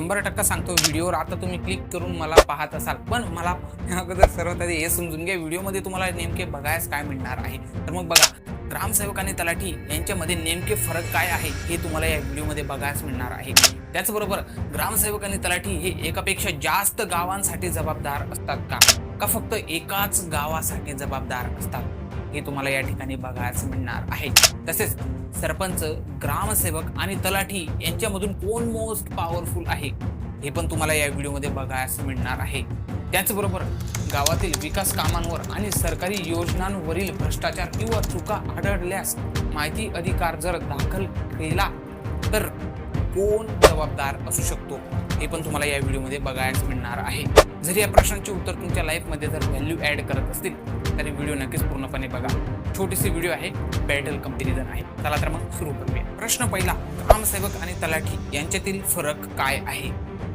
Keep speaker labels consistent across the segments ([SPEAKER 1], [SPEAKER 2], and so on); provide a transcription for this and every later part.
[SPEAKER 1] शंभर टक्का सांगतो व्हिडिओवर. आता तुम्ही क्लिक करून मला पाहत असाल. पण मला अगोदर सर्वात आधी हे समजून घ्या व्हिडिओमध्ये तुम्हाला नेमके बघायस काय मिळणार आहे. तर मग बघा ग्रामसेवक आणि तलाठी यांच्यामध्ये नेमके फरक काय आहे हे तुम्हाला या व्हिडिओमध्ये बघायच मिळणार आहे. त्याचबरोबर ग्रामसेवक आणि तलाठी हे एकापेक्षा जास्त गावांसाठी जबाबदार असतात का? का फक्त एकाच गावासाठी जबाबदार असतात? हे तुम्हाला या ठिकाणी बघायला मिळणार आहे. तसेच सरपंच ग्रामसेवक आणि तलाठी यांच्यामधून कोण मोस्ट पॉवरफुल आहे हे पण तुम्हाला या व्हिडिओमध्ये बघायला मिळणार आहे. त्याचबरोबर गावातील विकास कामांवर आणि सरकारी योजनांवरील भ्रष्टाचार किंवा चुका आढळल्यास माहिती अधिकार जर दाखल केला तर कोण जबाबदार असू शकतो हे पण तुम्हाला या व्हिडिओमध्ये बघायला मिळणार आहे. जर या प्रश्नांचे उत्तर तुमच्या लाईफमध्ये जर व्हॅल्यू ॲड करत असतील तरी व्हिडिओ नक्कीच पूर्णपणे बघा. छोटीशी व्हिडिओ आहे बॅटल कंपॅरिझन आहे. चला तर मग सुरू करूया. प्रश्न पहिला ग्रामसेवक आणि तलाठी यांच्यातील फरक काय आहे?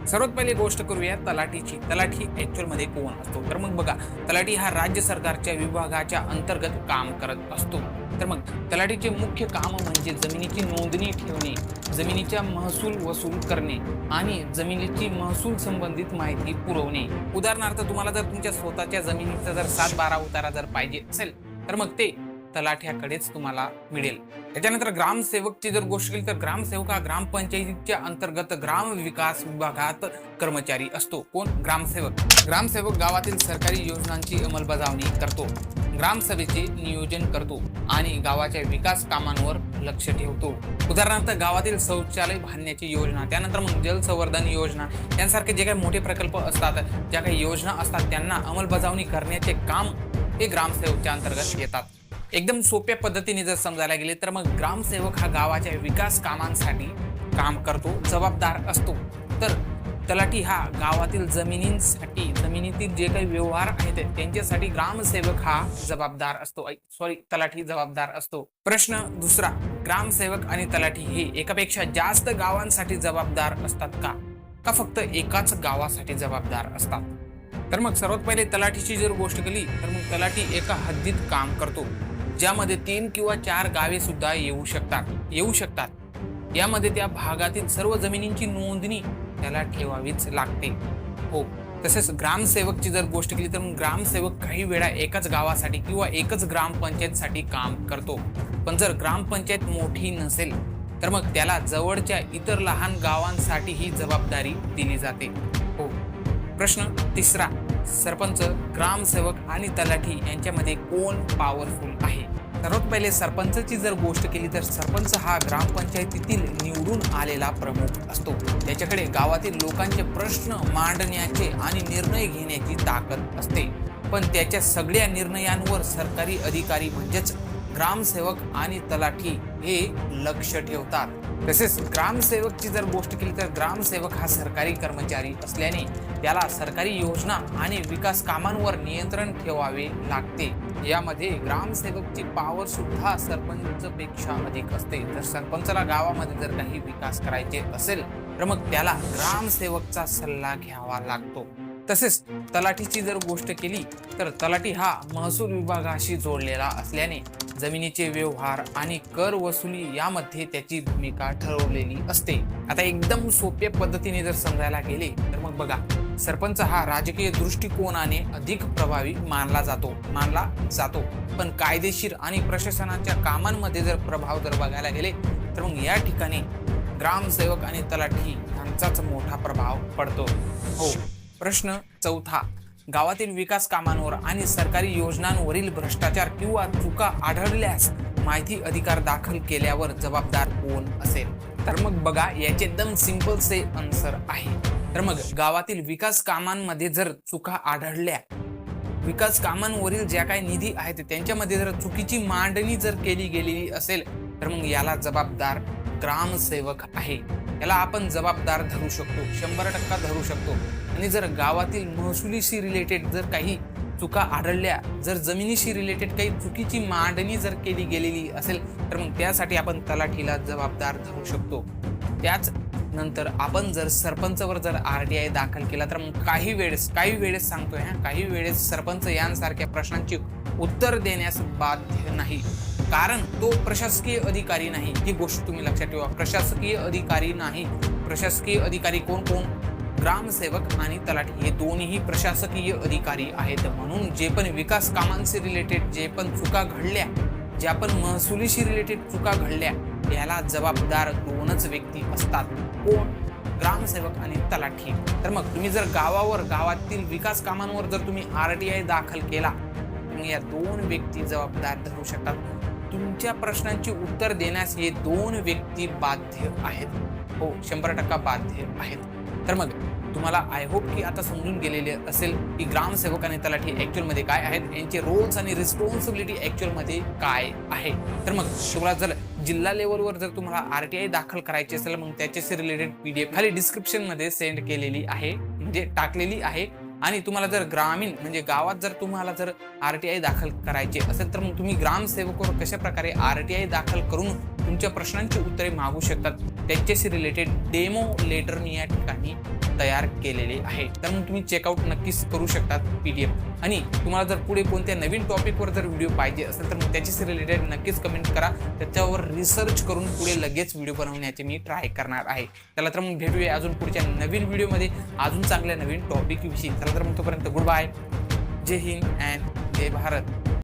[SPEAKER 1] सर्वात पहिली गोष्ट करूया तलाठीची. तलाठी ॲक्च्युअलमध्ये कोण असतो? तर मग बघा तलाठी हा राज्य सरकारच्या विभागाच्या अंतर्गत काम करत असतो. तर मग तलाठीचे मुख्य काम म्हणजे जमिनीची नोंदणी ठेवणे जमिनीच्या महसूल वसूल करणे आणि जमिनीची महसूल संबंधित माहिती पुरवणे. उदाहरणार्थ तुम्हाला जर तुमच्या स्वतःच्या जमिनीचा जर सात बारा उतारा जर पाहिजे असेल तर मग ते तलाठ्याकडेच तुम्हाला मिळेल. त्याच्यानंतर ग्रामसेवकची जर गोष्ट केली तर ग्रामसेवक हा ग्रामपंचायतीच्या अंतर्गत ग्राम विकास विभागात कर्मचारी असतो. कोण? ग्रामसेवक. ग्रामसेवक गावातील सरकारी योजनांची अंमलबजावणी करतो. ग्रामसभेचे नियोजन करतो आणि गावाच्या विकास कामांवर लक्ष ठेवतो. उदाहरणार्थ गावातील शौचालय बांधण्याची योजना त्यानंतर मग जलसंवर्धन योजना यांसारखे जे काही मोठे प्रकल्प असतात ज्या काही योजना असतात त्यांना अंमलबजावणी करण्याचे काम हे ग्रामसेवकच्या अंतर्गत येतात. एकदम सोप्या पद्धतीने जर समजायला गेले तर मग ग्रामसेवक हा गावाच्या विकास कामांसाठी काम करतो जबाबदार असतो. तर तलाठी हा गावातील जमिनींसाठी जमिनीतील जे काही व्यवहार आहेत त्यांच्यासाठी ग्रामसेवक हा जबाबदार असतो. सॉरी तलाठी जबाबदार असतो. प्रश्न दुसरा ग्रामसेवक आणि तलाठी हे एकापेक्षा जास्त गावांसाठी जबाबदार असतात का? का फक्त एकाच गावासाठी जबाबदार असतात? तर मग सर्वात पहिले तलाठीची जर गोष्ट केली तर मग तलाठी एका हद्दीत काम करतो ज्यामध्ये तीन किंवा चार गावे सुद्धा येऊ शकतात येऊ शकतात. यामध्ये त्या भागातील सर्व जमिनींची नोंदणी त्याला ठेवावीच लागते. हो. तसेच ग्रामसेवकची जर गोष्ट केली तर मग ग्रामसेवक काही वेळा एकाच गावासाठी किंवा एकच ग्रामपंचायतसाठी काम करतो. पण जर ग्रामपंचायत मोठी नसेल तर मग त्याला जवळच्या इतर लहान गावांसाठी ही जबाबदारी दिली जाते. हो. प्रश्न तिसरा. सरपंच ग्रामसेवक आणि तलाठी यांच्यामध्ये कोण पॉवरफुल आहे? सर्वात पहिले सरपंचची जर गोष्ट केली तर सरपंच हा ग्रामपंचायतीतील निवडून आलेला प्रमुख असतो. त्याच्याकडे गावातील लोकांचे प्रश्न मांडण्याचे आणि निर्णय घेण्याची ताकद असते. पण त्याच्या सगळ्या निर्णयांवर सरकारी अधिकारी म्हणजेच ग्रामसेवक आणि तलाठी हे लक्ष ठेवतात. तसेच ग्रामसेवकची जर गोष्ट केली तर ग्रामसेवक हा सरकारी कर्मचारी असल्याने त्याला सरकारी योजना आणि विकास कामांवर नियंत्रण ठेवावे लागते. यामध्ये ग्रामसेवकची पॉवर सुद्धा सरपंच पेक्षा अधिक असते. तर सरपंचाला गावामध्ये जर काही विकास करायचे असेल तर मग त्याला ग्रामसेवकचा सल्ला घ्यावा लागतो. तसेच तलाठीची जर गोष्ट केली तर तलाठी हा महसूल विभागाशी जोडलेला असल्याने जमिनीचे व्यवहार आणि कर वसुली यामध्ये त्याची भूमिका ठरवलेली असते. आता एकदम सोप्या पद्धतीने जर समजायला गेले तर मग बघा सरपंच हा राजकीय दृष्टिकोनाने अधिक प्रभावी मानला जातो मानला जातो. पण कायदेशीर आणि प्रशासनाच्या कामांमध्ये जर प्रभाव जर बघायला गेले तर मग या ठिकाणी ग्रामसेवक आणि तलाठी यांचाच मोठा प्रभाव पडतो. हो. प्रश्न चौथा. गावातील विकास कामांवर आणि सरकारी योजनांवरील भ्रष्टाचार किंवा चुका आढळल्यास माहिती अधिकार दाखल केल्यावर जबाबदार कोण असेल? तर मग बघा याचे एकदम सिंपल से आन्सर आहे. तर मग गावातील विकास कामांमध्ये जर चुका आढळल्या विकास कामांवरील ज्या काही निधी आहेत त्यांच्यामध्ये जर चुकीची मांडणी जर केली गेलेली असेल तर मग याला जबाबदार ग्रामसेवक आहे. याला आपण जबाबदार धरू शकतो शंभर टक्का धरू शकतो. आणि जर गावातील महसुलीशी रिलेटेड जर काही चुका आढळल्या जर जमिनीशी रिलेटेड काही चुकीची मांडणी जर केली गेलेली असेल तर मग त्यासाठी आपण तलाठीला जबाबदार धरू शकतो. त्याच नंतर आपण जर सरपंचवर जर आर टी आय दाखल केला तर मग काही वेळेस काही वेळेस सांगतोय हा काही वेळेस सरपंच यांसारख्या प्रश्नांची उत्तर देण्यास बाध्य नाही. कारण तो प्रशासकीय अधिकारी नाही. ही गोष्ट तुम्ही लक्षात ठेवा. प्रशासकीय अधिकारी नाही. प्रशासकीय अधिकारी कोण कोण? ग्रामसेवक आणि तलाठी. हे दोन्ही प्रशासकीय अधिकारी आहेत. म्हणून जे पण विकास कामांशी रिलेटेड जे पण चुका घडल्या ज्या पण महसुलीशी रिलेटेड चुका घडल्या याला जबाबदार दोनच व्यक्ती असतात. कोण? ग्रामसेवक आणि तलाठी. तर मग तुम्ही जर गावावर गावातील विकास कामांवर जर तुम्ही आर टी आय दाखल केला तुम्ही या दोन व्यक्ती जबाबदार धरू शकतात. तुमच्या प्रश्नांची उत्तर देण्यास हे दोन व्यक्ती बाध्य आहेत. हो शंभर टक्का बाध्य आहेत. तर मग तुम्हाला आय होप की आता समजून गेलेले असेल की ग्रामसेवक आणि तलाठी ॲक्च्युअलमध्ये काय आहेत यांचे रोल्स आणि रिस्पॉन्सिबिलिटी ॲक्च्युअलमध्ये काय आहे. तर मग शिवराज जर जिल्हा लेवलवर जर तुम्हाला आर टी आय दाखल करायची असेल मग त्याच्याशी रिलेटेड पी डी एफ खाली डिस्क्रिप्शनमध्ये सेंड केलेली आहे म्हणजे टाकलेली आहे. आणि तुम्हाला जर ग्रामीण म्हणजे गावात जर तुम्हाला जर आर टी आय दाखल करायचे असेल तर मग तुम्ही ग्रामसेवकवर कशा प्रकारे आर टी आय दाखल करून तुमच्या प्रश्नांची उत्तरे मागू शकतात? त्याच्याशी रिलेटेड डेमो लेटर मी या ठिकाणी तयार केलेले आहे. तर मग तुम्ही चेकआउट नक्कीच करू शकतात पी डी एफ आणि तुम्हाला जर पुढे कोणत्या नवीन टॉपिकवर जर व्हिडिओ पाहिजे असेल तर मग त्याच्याशी रिलेटेड नक्कीच कमेंट करा. त्याच्यावर रिसर्च करून पुढे लगेच व्हिडिओ बनवण्याचे मी ट्राय करणार आहे. त्याला तर मग भेटूया अजून पुढच्या नवीन व्हिडिओमध्ये अजून चांगल्या नवीन टॉपिकविषयी चला तर मग तोपर्यंत गुड बाय जय हिंद अँड जय भारत.